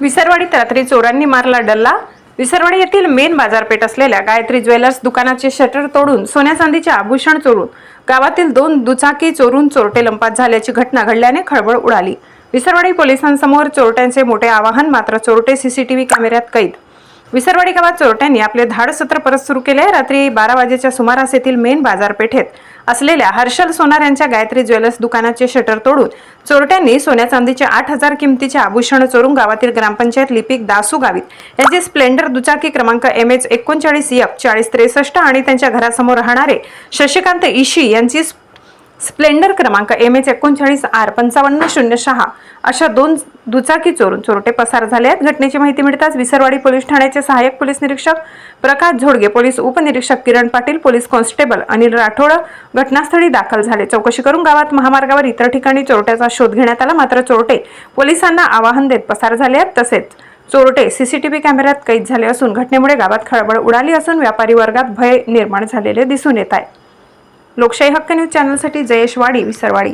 विसरवाडीत रात्री चोरांनी मारला डल्ला. विसरवाडी येथील मेन बाजारपेठ असलेल्या गायत्री ज्वेलर्स दुकानाचे शटर तोडून सोन्या चांदीचे आभूषण चोरून गावातील दोन दुचाकी चोरून चोरटे लंपात झाल्याची घटना घडल्याने खळबळ उडाली. विसरवाडी पोलिसांसमोर चोरट्यांचे मोठे आवाहन मात्र चोरटे सीसीटीव्ही कॅमेऱ्यात कैद विसरवाडी गावात चोरट्यांनी आपले धाड सत्र परत सुरू केले. रात्री बारा वाजेच्या सुमारास येथील मेन बाजारपेठेत असलेल्या हर्षल सोनार यांच्या गायत्री ज्वेलर्स दुकानाचे शटर तोडून चोरट्यांनी सोन्या चांदीचे आठ हजार किमतीचे आभूषण चोरून गावातील ग्रामपंचायत लिपिक दासू गावित. याची स्प्लेंडर दुचाकी क्रमांक एम एच एकोणचाळीस एफ चाळीस त्रेसष्ट आणि त्यांच्या घरासमोर राहणारे शशिकांत इशी यांची स्प्लेंडर क्रमांक एम एच एकोणचाळीस आर पंचावन्न शून्य सहा अशा दोन दुचाकी चोरून चोरटे पसार झाले आहेत. घटनेची माहिती मिळताच विसरवाडी पोलीस ठाण्याचे सहाय्यक पोलीस निरीक्षक प्रकाश झोडगे पोलीस उपनिरीक्षक किरण पाटील पोलीस कॉन्स्टेबल अनिल राठोड घटनास्थळी दाखल झाले. चौकशी करून गावात महामार्गावर इतर ठिकाणी चोरट्याचा शोध घेण्यात आला. मात्र चोरटे पोलिसांना आवाहन देत पसार झाले आहेत. तसेच चोरटे सीसीटीव्ही कॅमेऱ्यात कैद झाले असून घटनेमुळे गावात खळबळ उडाली असून व्यापारी वर्गात भय निर्माण झालेले दिसून येत आहे. लोकशाही हक्क न्यूज चॅनलसाठी जयेश वाडी विसरवाडी.